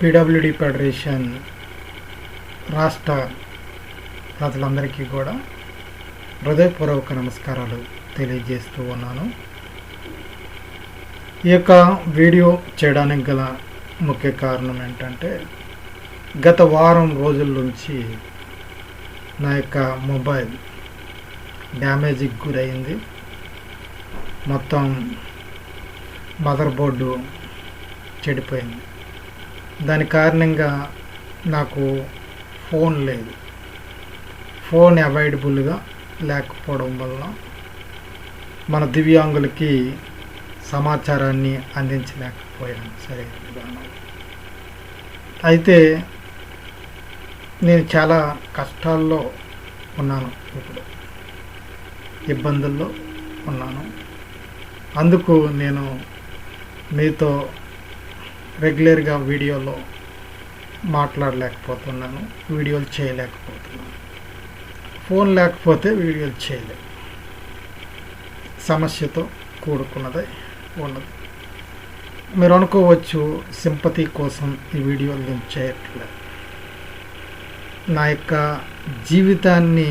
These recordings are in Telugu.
పిడబ్ల్యూడి ఫెడరేషన్ రాష్ట్ర ప్రజలందరికీ కూడా హృదయపూర్వక నమస్కారాలు తెలియజేస్తూ ఉన్నాను. ఈ యొక్క వీడియో చేయడానికి గల ముఖ్య కారణం ఏంటంటే గత వారం రోజుల నుంచి నా యొక్క మొబైల్ డ్యామేజ్కి గురైంది. మొత్తం మదర్ బోర్డు చెడిపోయింది. దాని కారణంగా నాకు ఫోన్ లేదు. ఫోన్ అవైలబుల్గా లేకపోవడం వల్ల మన దివ్యాంగులకి సమాచారాన్ని అందించలేకపోయాను. సరే అయితే నేను చాలా కష్టాల్లో ఉన్నాను ఇప్పుడు. ఇబ్బందుల్లో ఉన్నాను. అందుకు నేను మీతో రెగ్యులర్గా వీడియోలో మాట్లాడలేకపోతున్నాను వీడియోలు చేయలేకపోతున్నాను. ఫోన్ లేకపోతే వీడియోలు చేయలేము సమస్యతో కూడుకున్నది ఉన్నది. మీరు అనుకోవచ్చు సింపతి కోసం ఈ వీడియోలు నేను చేయట్లేదు. నా యొక్క జీవితాన్ని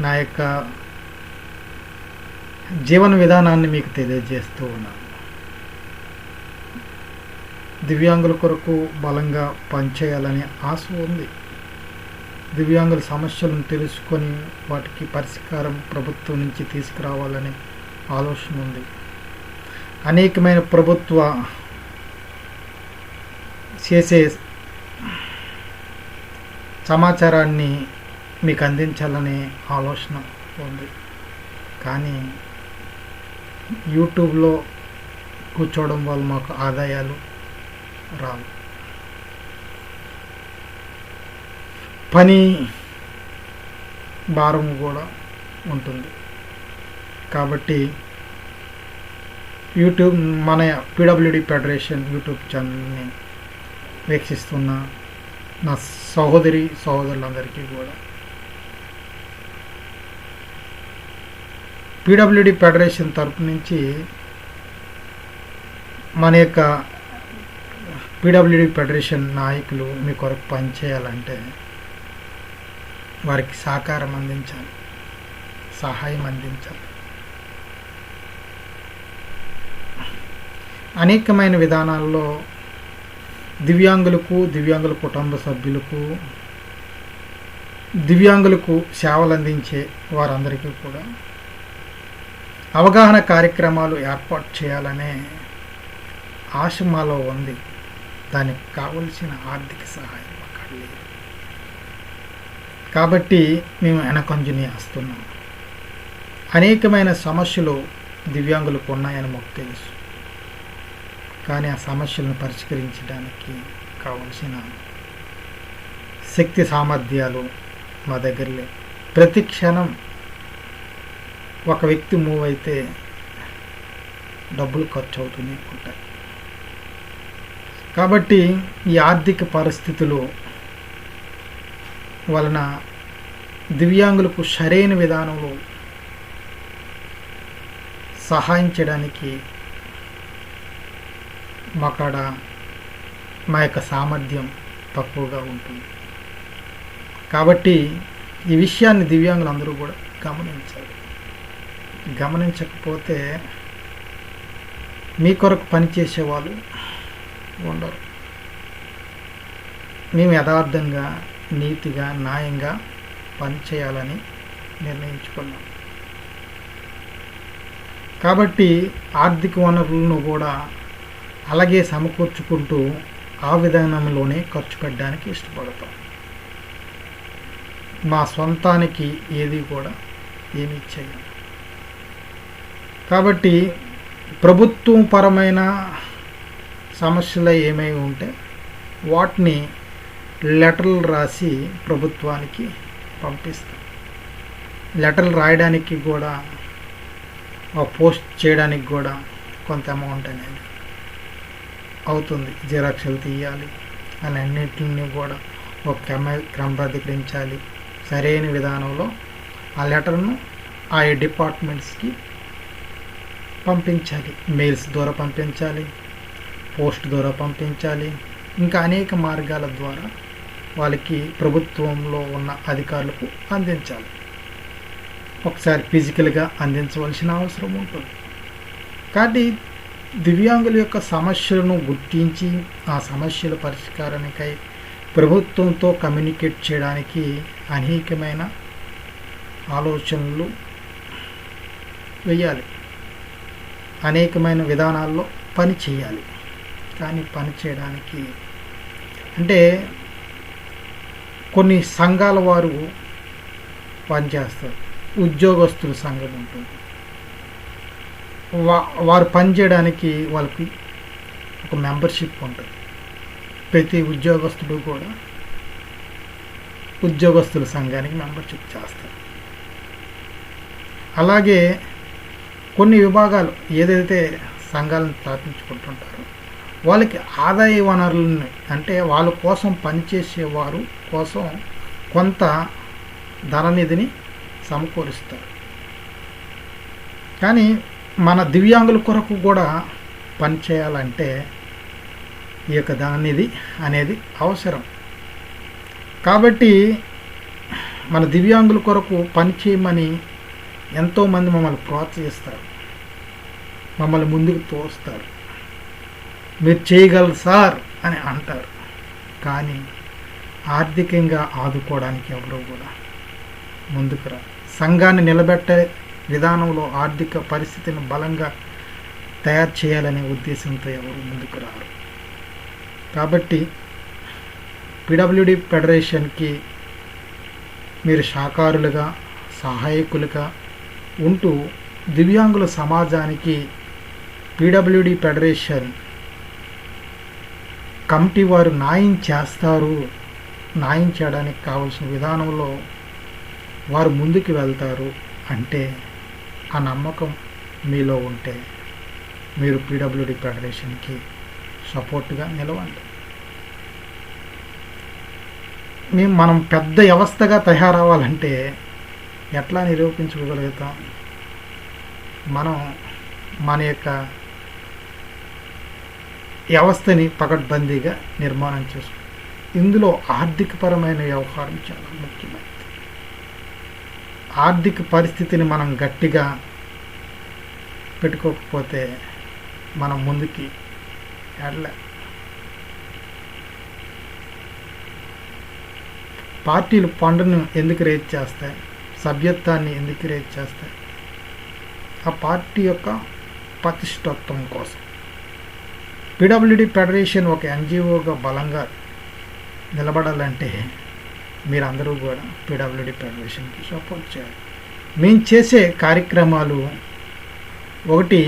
నా యొక్క జీవన విధానాన్ని మీకు తెలియజేస్తూ ఉన్నాను. దివ్యాంగుల కొరకు బలంగా పనిచేయాలనే ఆశ ఉంది. దివ్యాంగుల సమస్యలను తెలుసుకొని వాటికి పరిష్కారం ప్రభుత్వం నుంచి తీసుకురావాలనే ఆలోచన ఉంది. అనేకమైన ప్రభుత్వ చేసే సమాచారాన్ని మీకు అందించాలనే ఆలోచన ఉంది. కానీ యూట్యూబ్లో కూర్చోవడం వల్ల మాకు ఆదాయాలు రావు పని భారం కూడా ఉంటుంది. కాబట్టి యూట్యూబ్ మన పీడబ్ల్యూడి ఫెడరేషన్ యూట్యూబ్ ఛానల్ని వీక్షిస్తున్న నా సహోదరి సహోదరులందరికీ కూడా. పీడబ్ల్యూడి ఫెడరేషన్ తరపు నుంచి మన యొక్క పీడబ్ల్యూడి ఫెడరేషన్ నాయకులు మీ కొరకు పనిచేయాలంటే వారికి సహకారం అందించాలి సహాయం అందించాలి. అనేకమైన విధానాల్లో దివ్యాంగులకు దివ్యాంగుల కుటుంబ సభ్యులకు దివ్యాంగులకు సేవలు అందించే వారందరికీ కూడా అవగాహన కార్యక్రమాలు ఏర్పాటు చేయాలనే ఆశ మాలో ఉంది. దానికి కావలసిన ఆర్థిక సహాయం అక్కడ లేదు కాబట్టి మేము వెనకంజుని వస్తున్నాం. అనేకమైన సమస్యలు దివ్యాంగులకు ఉన్నాయని మాకు తెలుసు. కానీ ఆ సమస్యలను పరిష్కరించడానికి కావలసిన శక్తి సామర్థ్యాలు మా దగ్గర లేవు. ప్రతి క్షణం ఒక వ్యక్తి మూవ్ అయితే డబ్బులు ఖర్చు అవుతూనే ఉంటాయి. కాబట్టి ఈ ఆర్థిక పరిస్థితులు వలన దివ్యాంగులకు సరైన విధానంలో సహాయం చేయడానికి మా కాడ మా యొక్క సామర్థ్యం తక్కువగా ఉంటుంది. కాబట్టి ఈ విషయాన్ని దివ్యాంగులు అందరూ కూడా గమనించాలి. గమనించకపోతే మీ కొరకు పనిచేసేవాళ్ళు ఉండరు. మేము యథార్థంగా నీతిగా న్యాయంగా పనిచేయాలని నిర్ణయించుకున్నాం. కాబట్టి ఆర్థిక వనరులను కూడా అలాగే సమకూర్చుకుంటూ ఆ విధానంలోనే ఖర్చు పెట్టడానికి ఇష్టపడతాం. మా సొంతానికి ఏది కూడా ఏమి చేయం కాబట్టి ప్రభుత్వం పరమైన సమస్యలు ఏమై ఉంటే వాటిని లెటర్లు రాసి ప్రభుత్వానికి పంపిస్తాం. లెటర్లు రాయడానికి కూడా పోస్ట్ చేయడానికి కూడా కొంత అమౌంట్ అనేది అవుతుంది. జిరాక్స్లు తీయాలి అని అన్నింటిని కూడా ఒక క్రమ క్రమబద్ధీకరించాలి. సరైన విధానంలో ఆ లెటర్ను ఆయా డిపార్ట్మెంట్స్కి పంపించాలి. మెయిల్స్ ద్వారా పంపించాలి. పోస్ట్ ద్వారా పంపించాలి. ఇంకా అనేక మార్గాల ద్వారా వాళ్ళకి ప్రభుత్వంలో ఉన్న అధికారులకు అందించాలి. ఒకసారి ఫిజికల్గా అందించవలసిన అవసరం ఉంటుంది. కాబట్టి దివ్యాంగుల యొక్క సమస్యలను గుర్తించి ఆ సమస్యల పరిష్కారానికై ప్రభుత్వంతో కమ్యూనికేట్ చేయడానికి అనేకమైన ఆలోచనలు వేయాలి. అనేకమైన విధానాల్లో పని చేయాలి. కానీ పని చేయడానికి అంటే కొన్ని సంఘాల వారు పనిచేస్తారు. ఉద్యోగస్తుల సంఘం ఉంటుంది. వా వారు పనిచేయడానికి వాళ్ళకి ఒక మెంబర్షిప్ ఉంటుంది. ప్రతి ఉద్యోగస్తుడు కూడా ఉద్యోగస్తుల సంఘానికి మెంబర్షిప్ చేస్తారు. అలాగే కొన్ని విభాగాలు ఏదైతే సంఘాలను స్థాపించుకుంటుంటారో వాళ్ళకి ఆదాయ వనరులను అంటే వాళ్ళ కోసం పనిచేసేవారు కోసం కొంత ధననిధిని సమకూరుస్తారు. కానీ మన దివ్యాంగుల కొరకు కూడా పనిచేయాలంటే ఈ యొక్క ధననిధి అనేది అవసరం. కాబట్టి మన దివ్యాంగుల కొరకు పని చేయమని ఎంతోమంది మమ్మల్ని ప్రోత్సహిస్తారు. మమ్మల్ని ముందుకు తోస్తారు. మీరు చేయగలరు సార్ అని అంటారు. కానీ ఆర్థికంగా ఆదుకోవడానికి ఎవరు కూడా ముందుకు రా సంఘాన్ని నిలబెట్టే విధానంలో ఆర్థిక పరిస్థితిని బలంగా తయారు చేయాలనే ఉద్దేశంతో ఎవరు ముందుకు రారు. కాబట్టి పిడబ్ల్యూడి ఫెడరేషన్కి మీరు శాకారులుగా సహాయకులుగా ఉంటూ దివ్యాంగుల సమాజానికి పీడబ్ల్యూడి ఫెడరేషన్ కమిటీ వారు న్యాయం చేస్తారు. న్యాయం చేయడానికి కావాల్సిన విధానంలో వారు ముందుకు వెళ్తారు. అంటే ఆ నమ్మకం మీలో ఉంటే మీరు పీడబ్ల్యూడి ఫెడరేషన్కి సపోర్ట్గా నిలవండి. మేము మనం పెద్ద వ్యవస్థగా తయారవ్వాలంటే ఎట్లా నిరూపించుకోగలుగుతాం మనం మన యొక్క వ్యవస్థని పకడ్బందీగా నిర్మాణం చేసుకుంది ఇందులో ఆర్థికపరమైన వ్యవహారం చాలా ముఖ్యమైనది. ఆర్థిక పరిస్థితిని మనం గట్టిగా పెట్టుకోకపోతే మనం ముందుకి వెళ్ళలే పార్టీలు పండును ఎందుకు రేట్ చేస్తాయి? సభ్యత్వాన్ని ఎందుకు రేట్ చేస్తాయి? ఆ పార్టీ యొక్క ప్రతిష్టత్వం కోసం. పిడబ్ల్యూడి ఫెడరేషన్ ఒక ఎన్జిఓగా బలంగా నిలబడాలంటే మీరందరూ కూడా పిడబ్ల్యూడి ఫెడరేషన్కి సపోర్ట్ చేయాలి. మేము చేసే కార్యక్రమాలు ఒకటి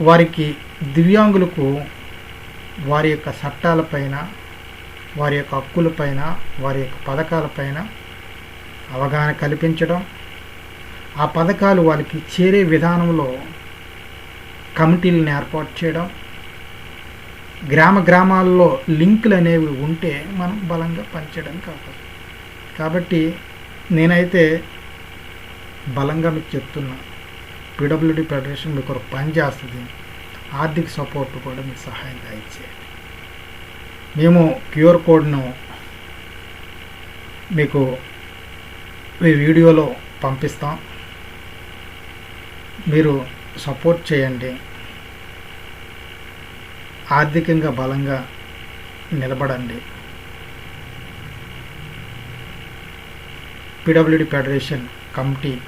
వారికి దివ్యాంగులకు వారి యొక్క చట్టాలపైన వారి యొక్క హక్కులపైన వారి యొక్క పథకాలపైన అవగాహన కల్పించడం. ఆ పథకాలు వాళ్ళకి చేరే విధానంలో కమిటీలను ఏర్పాటు చేయడం గ్రామ గ్రామాల్లో లింకులు అనేవి ఉంటే మనం బలంగా పనిచేయడం కాదు కాబట్టి నేనైతే బలంగా మీకు చెప్తున్నా పీడబ్ల్యూడి ఫెడరేషన్ మీకు ఒక పని చేస్తుంది ఆర్థిక సపోర్ట్ కూడా మీకు సహాయం దయచేయండి. మేము క్యూఆర్ కోడ్ను మీకు ఈ వీడియోలో పంపిస్తాం. మీరు సపోర్ట్ చేయండి. ఆర్థికంగా బలంగా నిలబడండి. పిడబ్ల్యూడి ఫెడరేషన్ కమిటీ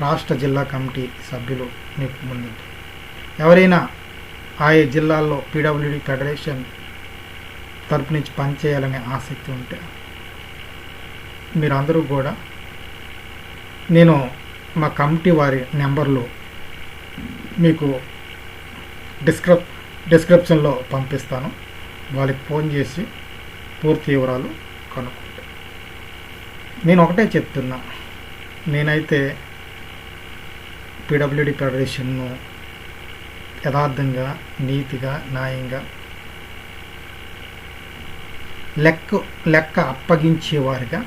రాష్ట్ర జిల్లా కమిటీ సభ్యులు మీకు ముందుంది. ఎవరైనా ఆయా జిల్లాల్లో పీడబ్ల్యూడి ఫెడరేషన్ తరపు నుంచి పనిచేయాలనే ఆసక్తి ఉంటే మీరందరూ కూడా నేను మా కమిటీ వారి నెంబర్లు మీకు డిస్క్రిప్ డిస్క్రిప్షన్లో పంపిస్తాను. వాళ్ళకి ఫోన్ చేసి పూర్తి వివరాలు కనుక్కుంటే. నేను ఒకటే చెప్తున్నా. నేనైతే పిడబ్ల్యూడి ఫెడరేషన్ను యథార్థంగా నీతిగా న్యాయంగా లెక్క లెక్క అప్పగించేవారిగా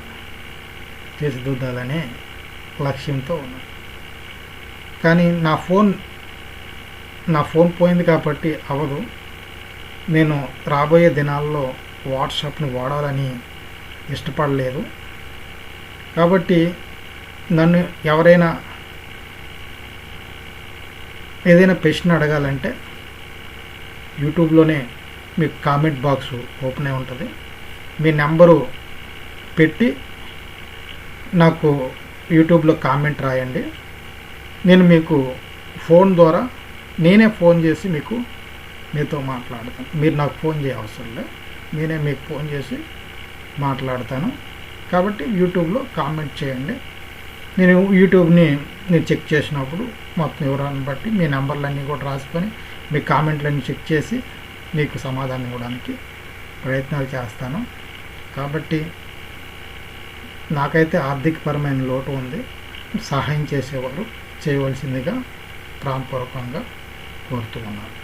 తీర్చిదిద్దాలనే లక్ష్యంతో ఉన్నాను. కానీ నా ఫోన్ నా ఫోన్ పోయింది కాబట్టి అవదు. నేను రాబోయే దినాల్లో వాట్సాప్ని వాడాలని ఇష్టపడలేదు. కాబట్టి నన్ను ఎవరైనా ఏదైనా ప్రశ్న అడగాలంటే యూట్యూబ్లోనే మీకు కామెంట్ బాక్స్ ఓపెన్ అయి ఉంటుంది. మీ నెంబరు పెట్టి నాకు యూట్యూబ్లో కామెంట్ రాయండి. నేను మీకు ఫోన్ ద్వారా నేనే ఫోన్ చేసి మీకు మీతో మాట్లాడతాను. మీరు నాకు ఫోన్ చేయవసరం లేదు నేనే మీకు ఫోన్ చేసి మాట్లాడతాను. కాబట్టి యూట్యూబ్లో కామెంట్ చేయండి. నేను యూట్యూబ్ని నేను చెక్ చేసినప్పుడు మొత్తం వివరాలను బట్టి మీ నెంబర్లన్నీ కూడా రాసుకొని మీ కామెంట్లన్నీ చెక్ చేసి మీకు సమాధానం ఇవ్వడానికి ప్రయత్నాలు చేస్తాను. కాబట్టి నాకైతే ఆర్థికపరమైన లోటు ఉంది. సహాయం చేసేవారు. చేయవలసిందిగా ప్రాంపూర్వకంగా కోరుతూ ఉన్నాను.